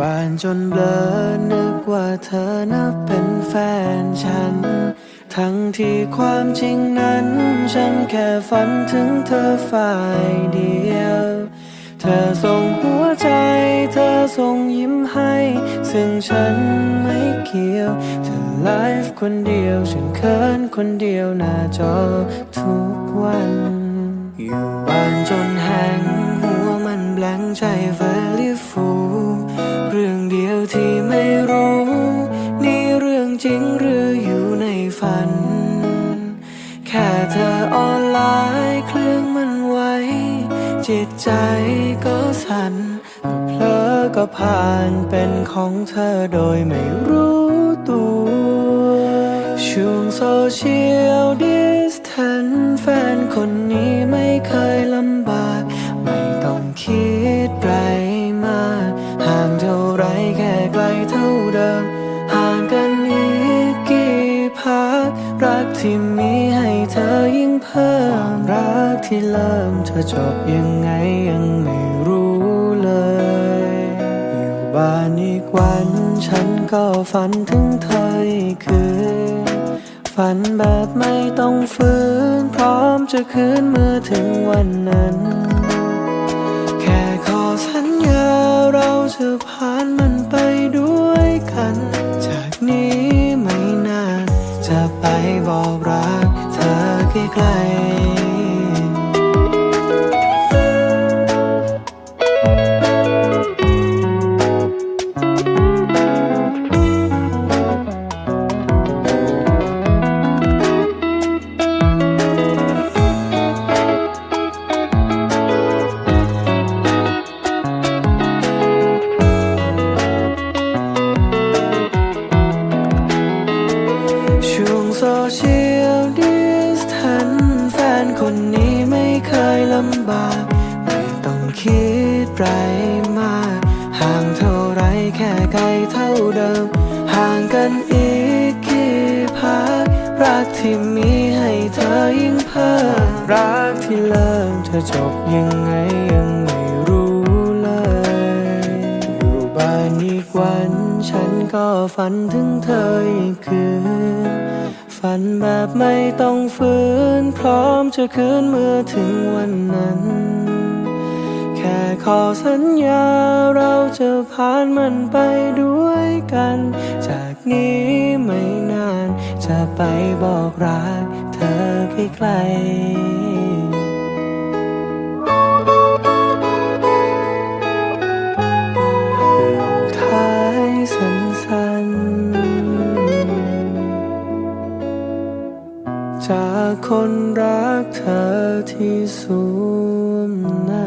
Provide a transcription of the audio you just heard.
บ้านจนเบลอนึกว่าเธอนับเป็นแฟนฉัน ทั้งที่ความจริงนั้น ฉันแค่ฝันถึงเธอฝ่ายเดียว เธอส่งหัวใจ เธอส่งยิ้มให้ ซึ่งฉันไม่เกี่ยว เธอไลฟ์คนเดียว ฉันเขินคนเดียวหน้าจอทุกวัน ไม่รู้ นี่เรื่องจริงหรืออยู่ในฝัน แค่เธอออนไลน์เครื่องมันไว้ จิตใจก็สั่นเพลอก็ผ่านเป็นของเธอโดยไม่รู้ตัวช่วงโซเชียลดิสแทนแฟนคนนี้ไม่เคยลำบาก ที่มีให้เธอยิ่งเพิ่มรักที่เริ่มเธอจบยังไงยังไม่รู้เลย อยู่บ้านอีกวัน ฉันก็ฝันถึงเธออีกคืน ฝันแบบไม่ต้องฟื้นพร้อมจะคืนเมื่อถึงวันนั้น แค่ขอสัญญาเราจะผ่า ไปบอกรักเธอใกล้ๆ เชียลดิสทันแฟนคนนี้ไม่เคยลำบาก ไม่ต้องคิดไรมาก ห่างเท่าไรแค่ไกลเท่าเดิม ห่างกันอีกกี่พัก รักที่มีให้เธอยิ่งเพิ่มรักที่เริ่มเธอจบยังไงยัง นก็ฝันถึงเธออีกคืน ฝันแบบไม่ต้องฟื้นพร้อมจะคืนเมื่อถึงวันนั้น แค่ขอสัญญาเราจะผ่านมันไปด้วยกัน จากนี้ไม่นาน จะไปบอกรักเธอใกล้ๆ คนรักเธอที่สวมหน้า